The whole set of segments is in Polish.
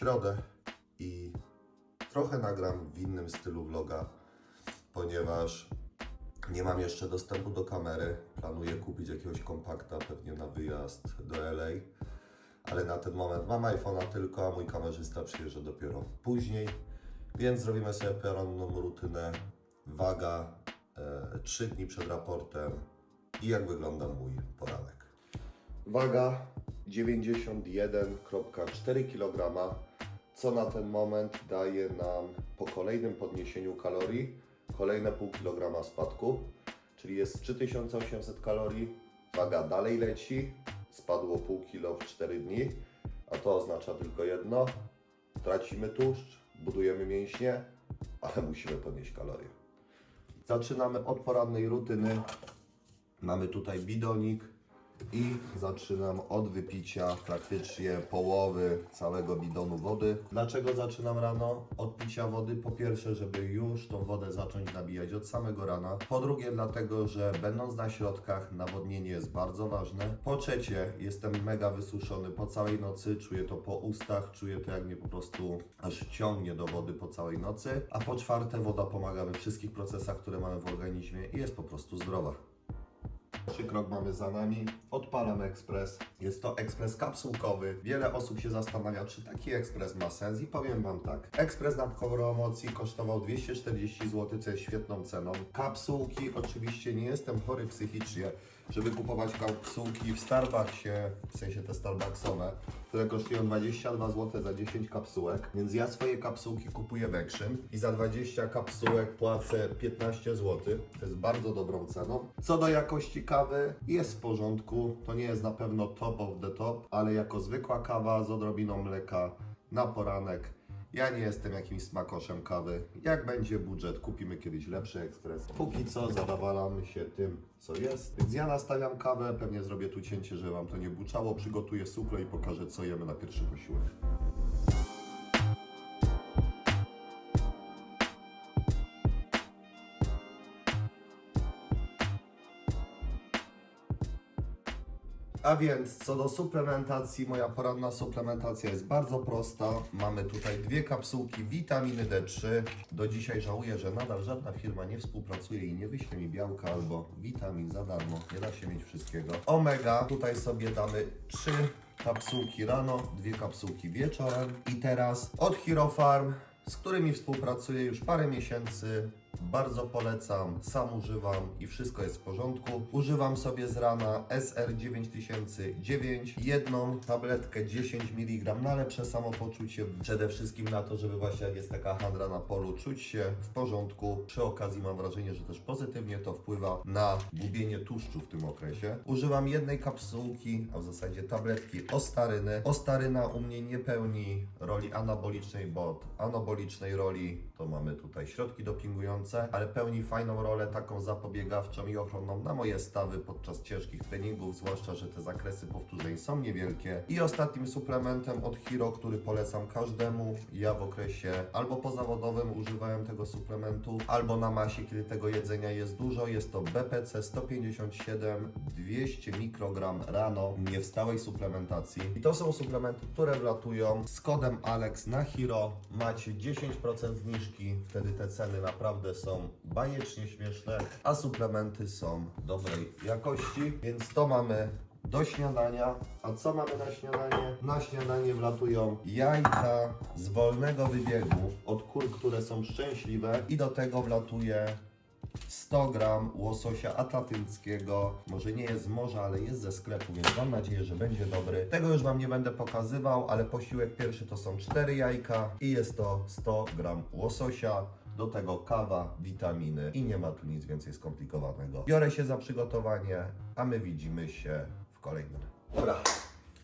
środę i trochę nagram w innym stylu vloga, ponieważ nie mam jeszcze dostępu do kamery. Planuję kupić jakiegoś kompakta pewnie na wyjazd do LA, ale na ten moment mam iPhone'a tylko, a mój kamerzysta przyjeżdża dopiero później, więc zrobimy sobie poranną rutynę, waga, e, 3 dni przed raportem i jak wygląda mój poranek. Waga 91,4 kg, co na ten moment daje nam po kolejnym podniesieniu kalorii kolejne pół kilograma spadku, czyli jest 3800 kalorii, waga dalej leci, spadło pół kilo w 4 dni, a to oznacza tylko jedno, tracimy tłuszcz, budujemy mięśnie, ale musimy podnieść kalorie. Zaczynamy od porannej rutyny. Mamy tutaj bidonik i zaczynam od wypicia praktycznie połowy całego bidonu wody. Dlaczego zaczynam rano? Od picia wody. Po pierwsze, żeby już tą wodę zacząć nabijać od samego rana. Po drugie, dlatego, że będąc na środkach, nawodnienie jest bardzo ważne. Po trzecie, jestem mega wysuszony po całej nocy. Czuję to po ustach, czuję to jak mnie po prostu aż ciągnie do wody po całej nocy. A po czwarte, woda pomaga we wszystkich procesach, które mamy w organizmie i jest po prostu zdrowa. Trzy krok mamy za nami. Odpalam ekspres. Jest to ekspres kapsułkowy. Wiele osób się zastanawia, czy taki ekspres ma sens i powiem Wam tak. Ekspres na promocji kosztował 240 zł, co jest świetną ceną. Kapsułki, oczywiście nie jestem chory psychicznie, żeby kupować kapsułki w Starbucksie, w sensie te Starbucksowe, które kosztują 22 zł za 10 kapsułek, więc ja swoje kapsułki kupuję w Action i za 20 kapsułek płacę 15 zł. To jest bardzo dobrą ceną. Co do jakości kawy, jest w porządku. To nie jest na pewno top of the top, ale jako zwykła kawa z odrobiną mleka na poranek. Ja nie jestem jakimś smakoszem kawy. Jak będzie budżet, kupimy kiedyś lepszy ekspres. Póki co zadawalamy się tym, co jest. Więc ja nastawiam kawę, pewnie zrobię tu cięcie, żeby Wam to nie buczało. Przygotuję suple i pokażę, co jemy na pierwszy posiłek. A więc co do suplementacji, moja poranna suplementacja jest bardzo prosta. Mamy tutaj dwie kapsułki witaminy D3. Do dzisiaj żałuję, że nadal żadna firma nie współpracuje i nie wyśle mi białka albo witamin za darmo. Nie da się mieć wszystkiego. Omega, tutaj sobie damy trzy kapsułki rano, dwie kapsułki wieczorem. I teraz od Hero Farm, z którymi współpracuję już parę miesięcy. Bardzo polecam, sam używam i wszystko jest w porządku. Używam sobie z rana SR9009, jedną tabletkę 10 mg na lepsze samopoczucie. Przede wszystkim na to, żeby właśnie jak jest taka handra na polu, czuć się w porządku. Przy okazji mam wrażenie, że też pozytywnie to wpływa na gubienie tłuszczu w tym okresie. Używam jednej kapsułki, a w zasadzie tabletki ostaryny. Ostaryna u mnie nie pełni roli anabolicznej, bo od anabolicznej roli to mamy tutaj środki dopingujące, ale pełni fajną rolę taką zapobiegawczą i ochronną na moje stawy podczas ciężkich treningów, zwłaszcza, że te zakresy powtórzeń są niewielkie. I ostatnim suplementem od Hero, który polecam każdemu, ja w okresie albo pozawodowym używałem tego suplementu, albo na masie, kiedy tego jedzenia jest dużo, jest to BPC 157 200 mikrogram rano, nie w stałej suplementacji. I to są suplementy, które wlatują z kodem ALEX na Hero. Macie 10% zniżki, wtedy te ceny naprawdę są bajecznie śmieszne, a suplementy są dobrej jakości, więc to mamy do śniadania. A co mamy na śniadanie? Na śniadanie wlatują jajka z wolnego wybiegu od kur, które są szczęśliwe i do tego wlatuje 100 gram łososia atlantyckiego. Może nie jest z morza, ale jest ze sklepu, więc mam nadzieję, że będzie dobry. Tego już Wam nie będę pokazywał, ale posiłek pierwszy to są 4 jajka i jest to 100 gram łososia. Do tego kawa, witaminy i nie ma tu nic więcej skomplikowanego. Biorę się za przygotowanie, a my widzimy się w kolejnym. Dobra,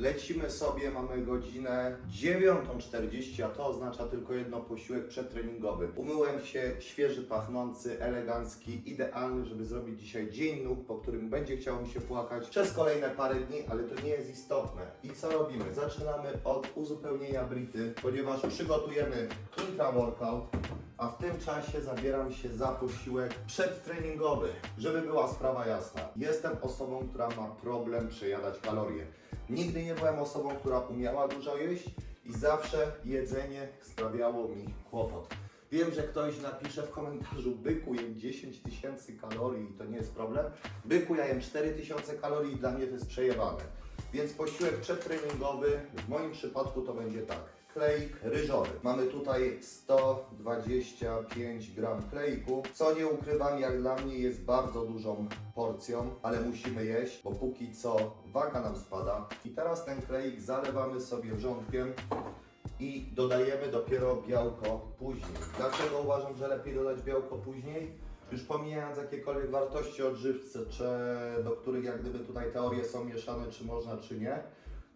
Lecimy sobie, mamy godzinę 9.40, a to oznacza tylko jedno posiłek przedtreningowy. Umyłem się, świeży, pachnący, elegancki, idealny, żeby zrobić dzisiaj dzień nóg, po którym będzie chciało mi się płakać przez kolejne parę dni, ale to nie jest istotne. I co robimy? Zaczynamy od uzupełnienia brity, ponieważ przygotujemy intra workout, a w tym czasie zabieram się za posiłek przedtreningowy. Żeby była sprawa jasna, jestem osobą, która ma problem przejadać kalorie. Nigdy nie byłem osobą, która umiała dużo jeść i zawsze jedzenie sprawiało mi kłopot. Wiem, że ktoś napisze w komentarzu, byku jem 10 tysięcy kalorii i to nie jest problem. Byku ja jem 4 tysiące kalorii i dla mnie to jest przejebane. Więc posiłek przedtreningowy, w moim przypadku to będzie tak. Kleik ryżowy. Mamy tutaj 125 gram kleiku, co nie ukrywam, jak dla mnie jest bardzo dużą porcją, ale musimy jeść, bo póki co waga nam spada. I teraz ten kleik zalewamy sobie wrzątkiem i dodajemy dopiero białko później. Dlaczego uważam, że lepiej dodać białko później? Już pomijając jakiekolwiek wartości odżywcze, czy do których jak gdyby tutaj teorie są mieszane, czy można, czy nie,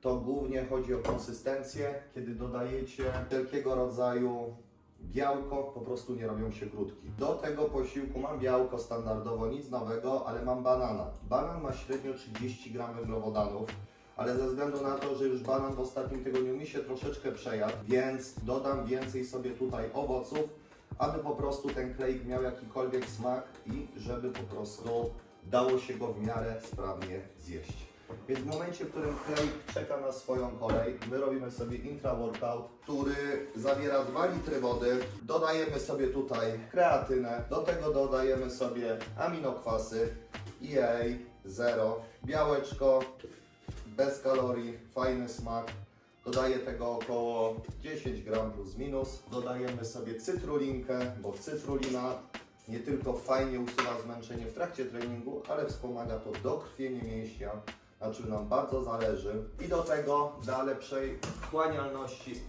to głównie chodzi o konsystencję. Kiedy dodajecie wszelkiego rodzaju białko, po prostu nie robią się grudki. Do tego posiłku mam białko standardowo, nic nowego, ale mam banana. Banan ma średnio 30 gram węglowodanów ale ze względu na to, że już banan w ostatnim tygodniu mi się troszeczkę przejadł, więc dodam więcej sobie tutaj owoców, aby po prostu ten kleik miał jakikolwiek smak i żeby po prostu dało się go w miarę sprawnie zjeść. Więc w momencie, w którym kleik czeka na swoją kolej, my robimy sobie intra-workout, który zawiera 2 litry wody. Dodajemy sobie tutaj kreatynę, do tego dodajemy sobie aminokwasy, EA, zero, białeczko, bez kalorii, fajny smak. Dodaję tego około 10 gram plus minus. Dodajemy sobie cytrulinkę, bo cytrulina nie tylko fajnie usuwa zmęczenie w trakcie treningu, ale wspomaga to dokrwienie mięśnia, na czym nam bardzo zależy. I do tego dla lepszej wchłanialności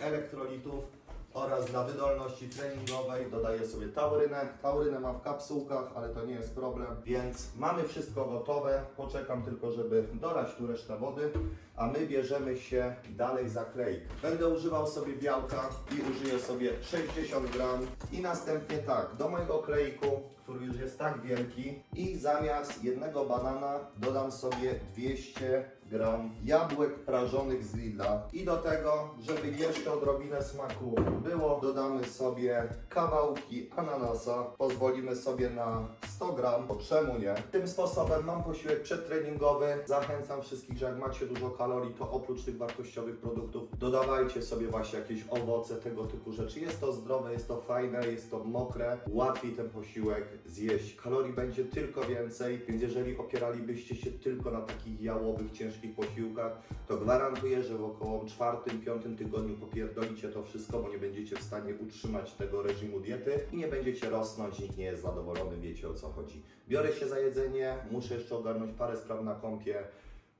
elektrolitów oraz dla wydolności treningowej dodaję sobie taurynę. Taurynę mam w kapsułkach, ale to nie jest problem, więc mamy wszystko gotowe. Poczekam tylko, żeby dolać tu resztę wody, a my bierzemy się dalej za kleik. Będę używał sobie białka i użyję sobie 60 gram i następnie tak, do mojego kleiku, który już jest tak wielki i zamiast jednego banana dodam sobie 200 gram jabłek prażonych z Lidla i do tego, żeby jeszcze odrobinę smaku było, dodamy sobie kawałki ananasa, pozwolimy sobie na 100 gram, bo czemu nie? Tym sposobem mam posiłek przedtreningowy, zachęcam wszystkich, że jak macie dużo kalorii, to oprócz tych wartościowych produktów dodawajcie sobie właśnie jakieś owoce, tego typu rzeczy. Jest to zdrowe, jest to fajne, jest to mokre, łatwiej ten posiłek zjeść. Kalorii będzie tylko więcej, więc jeżeli opieralibyście się tylko na takich jałowych, ciężkich posiłkach, to gwarantuję, że w około czwartym, piątym tygodniu popierdolicie to wszystko, bo nie będziecie w stanie utrzymać tego reżimu diety i nie będziecie rosnąć, nikt nie jest zadowolony, wiecie o co chodzi. Biorę się za jedzenie, muszę jeszcze ogarnąć parę spraw na kąpie,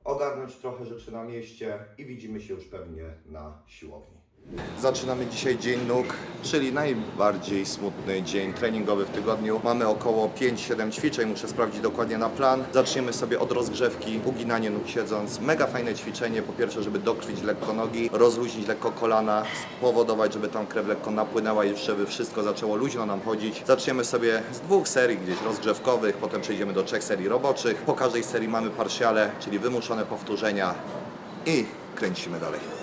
ogarnąć trochę rzeczy na mieście i widzimy się już pewnie na siłowni. Zaczynamy dzisiaj dzień nóg, czyli najbardziej smutny dzień treningowy w tygodniu. Mamy około 5-7 ćwiczeń, muszę sprawdzić dokładnie na plan. Zaczniemy sobie od rozgrzewki, uginanie nóg siedząc. Mega fajne ćwiczenie, po pierwsze, żeby dokrwić lekko nogi, rozluźnić lekko kolana, spowodować, żeby tam krew lekko napłynęła i żeby wszystko zaczęło luźno nam chodzić. Zaczniemy sobie z dwóch serii gdzieś rozgrzewkowych, potem przejdziemy do trzech serii roboczych. Po każdej serii mamy partiale, czyli wymuszone powtórzenia i kręcimy dalej.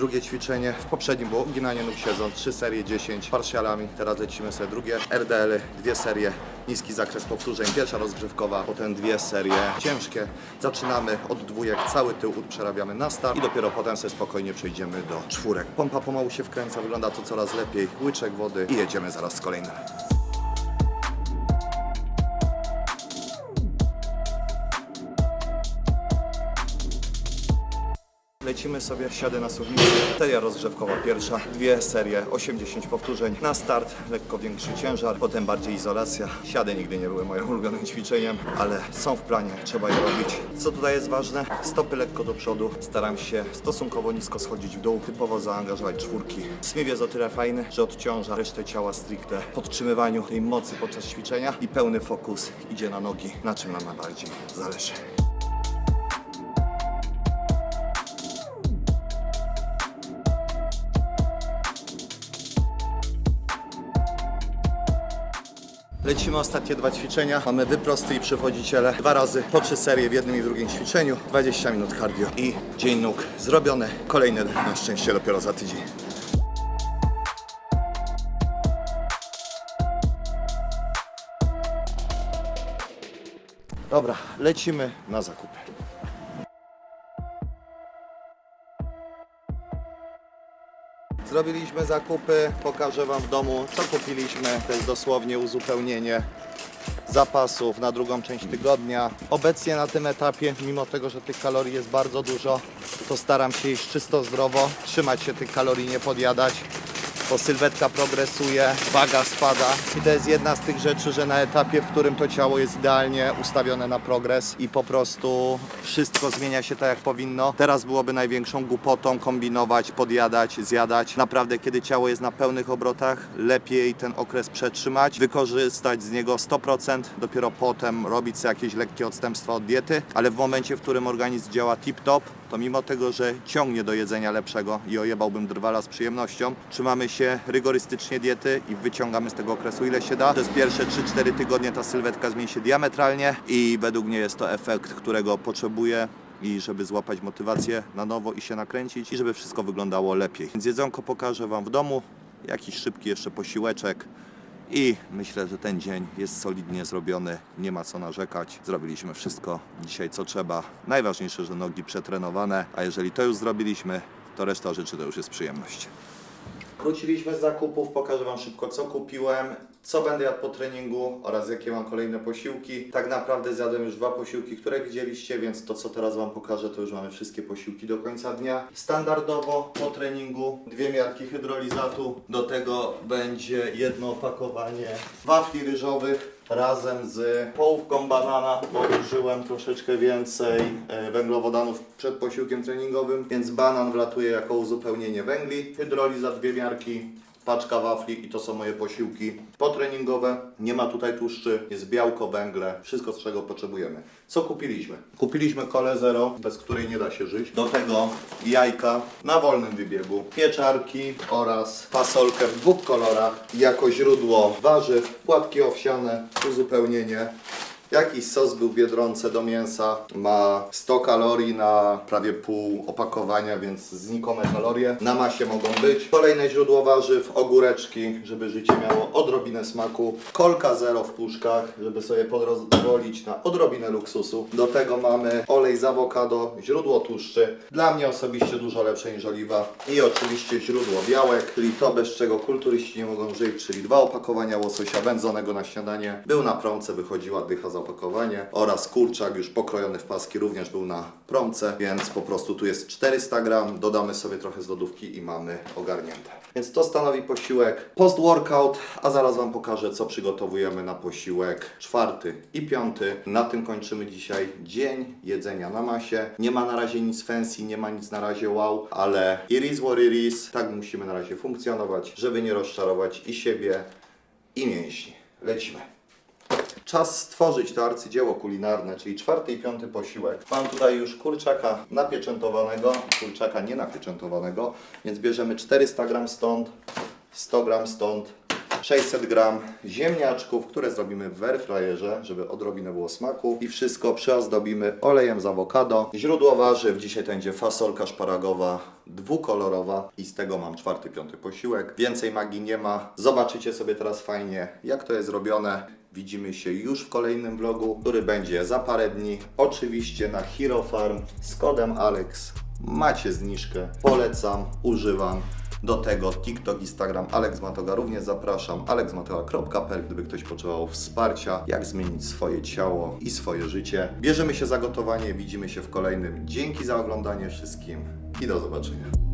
Drugie ćwiczenie, w poprzednim było uginanie nóg siedząc, 3 serie 10 partialami, teraz lecimy sobie drugie RDL-y, dwie serie, niski zakres powtórzeń, pierwsza rozgrzewkowa, potem dwie serie ciężkie. Zaczynamy od dwójek, cały tył przerabiamy na start i dopiero potem sobie spokojnie przejdziemy do czwórek. Pompa pomału się wkręca, wygląda to coraz lepiej, łyczek wody i jedziemy zaraz z kolejnym. Lecimy sobie, siadę na suwnicy, seria rozgrzewkowa pierwsza, dwie serie, 80 powtórzeń, na start lekko większy ciężar, potem bardziej izolacja. Siady nigdy nie były moim ulubionym ćwiczeniem, ale są w planie, trzeba je robić. Co tutaj jest ważne? Stopy lekko do przodu, staram się stosunkowo nisko schodzić w dół, typowo zaangażować czwórki. Smith jest o tyle fajny, że odciąża resztę ciała stricte podtrzymywaniu tej mocy podczas ćwiczenia i pełny fokus idzie na nogi, na czym nam najbardziej zależy. Lecimy ostatnie dwa ćwiczenia. Mamy wyprosty i przechodziciele. Dwa razy po trzy serie w jednym i drugim ćwiczeniu. 20 minut cardio i dzień nóg zrobiony. Kolejny na szczęście dopiero za tydzień. Dobra, lecimy na zakupy. Zrobiliśmy zakupy, pokażę Wam w domu, co kupiliśmy. To jest dosłownie uzupełnienie zapasów na drugą część tygodnia. Obecnie na tym etapie, mimo tego, że tych kalorii jest bardzo dużo, to staram się iść czysto zdrowo, trzymać się tych kalorii, nie podjadać, bo sylwetka progresuje, waga spada i to jest jedna z tych rzeczy, że na etapie, w którym to ciało jest idealnie ustawione na progres i po prostu wszystko zmienia się tak jak powinno. Teraz byłoby największą głupotą kombinować, podjadać, zjadać. Naprawdę, kiedy ciało jest na pełnych obrotach, lepiej ten okres przetrzymać, wykorzystać z niego 100%, dopiero potem robić sobie jakieś lekkie odstępstwa od diety, ale w momencie, w którym organizm działa tip-top, to mimo tego, że ciągnie do jedzenia lepszego i ojebałbym drwala z przyjemnością, trzymamy się rygorystycznie diety i wyciągamy z tego okresu ile się da. Przez pierwsze 3-4 tygodnie ta sylwetka zmieni się diametralnie i według mnie jest to efekt, którego potrzebuję i żeby złapać motywację na nowo i się nakręcić i żeby wszystko wyglądało lepiej. Więc jedzonko pokażę Wam w domu, jakiś szybki jeszcze posiłeczek i myślę, że ten dzień jest solidnie zrobiony, nie ma co narzekać. Zrobiliśmy wszystko dzisiaj co trzeba. Najważniejsze, że nogi przetrenowane, a jeżeli to już zrobiliśmy, to reszta rzeczy to już jest przyjemność. Wróciliśmy z zakupów, pokażę Wam szybko co kupiłem, co będę jadł po treningu oraz jakie mam kolejne posiłki. Tak naprawdę zjadłem już dwa posiłki, które widzieliście, więc to co teraz Wam pokażę to już mamy wszystkie posiłki do końca dnia. Standardowo po treningu dwie miarki hydrolizatu, do tego będzie jedno opakowanie wafli ryżowych razem z połówką banana, bo użyłem troszeczkę więcej e, węglowodanów przed posiłkiem treningowym, więc banan wlatuje jako uzupełnienie węgli. Hydrolizat dwie miarki, paczka wafli i to są moje posiłki potreningowe. Nie ma tutaj tłuszczy, jest białko, węgle, wszystko z czego potrzebujemy. Co kupiliśmy? Kupiliśmy kole zero, bez której nie da się żyć. Do tego jajka na wolnym wybiegu, pieczarki oraz fasolkę w dwóch kolorach jako źródło warzyw, płatki owsiane, uzupełnienie. Jakiś sos był w Biedronce do mięsa, ma 100 kalorii na prawie pół opakowania, więc znikome kalorie. Na masie mogą być. Kolejne źródło warzyw, ogóreczki, żeby życie miało odrobinę smaku. Kolka zero w puszkach, żeby sobie pozwolić na odrobinę luksusu. Do tego mamy olej z awokado, źródło tłuszczy. Dla mnie osobiście dużo lepsze niż oliwa. I oczywiście źródło białek, czyli to bez czego kulturyści nie mogą żyć, czyli dwa opakowania łososia wędzonego na śniadanie. Był na promce, wychodziła dycha za opakowanie oraz kurczak już pokrojony w paski również był na promce, więc po prostu tu jest 400 gram, dodamy sobie trochę z lodówki i mamy ogarnięte. Więc to stanowi posiłek post-workout, a zaraz Wam pokażę co przygotowujemy na posiłek czwarty i piąty. Na tym kończymy dzisiaj dzień jedzenia na masie. Nie ma na razie nic fancy, nie ma nic na razie wow, ale it is what it is. Tak musimy na razie funkcjonować, żeby nie rozczarować i siebie, i mięśni. Lecimy. Czas stworzyć to arcydzieło kulinarne, czyli czwarty i piąty posiłek. Mam tutaj już kurczaka napieczętowanego, kurczaka nienapieczętowanego, więc bierzemy 400 gram stąd, 100 gram stąd, 600 gram ziemniaczków, które zrobimy w airfryerze, żeby odrobinę było smaku i wszystko przyozdobimy olejem z awokado. Źródło warzyw, dzisiaj będzie fasolka szparagowa, dwukolorowa i z tego mam czwarty, piąty posiłek. Więcej magii nie ma. Zobaczycie sobie teraz fajnie, jak to jest robione. Widzimy się już w kolejnym vlogu, który będzie za parę dni. Oczywiście na Hero Farm z kodem Alex macie zniżkę. Polecam, używam. Do tego TikTok, Instagram, Alex Matoga również zapraszam. alexmatoga.pl, gdyby ktoś potrzebował wsparcia, jak zmienić swoje ciało i swoje życie. Bierzemy się za gotowanie, widzimy się w kolejnym. Dzięki za oglądanie wszystkim i do zobaczenia.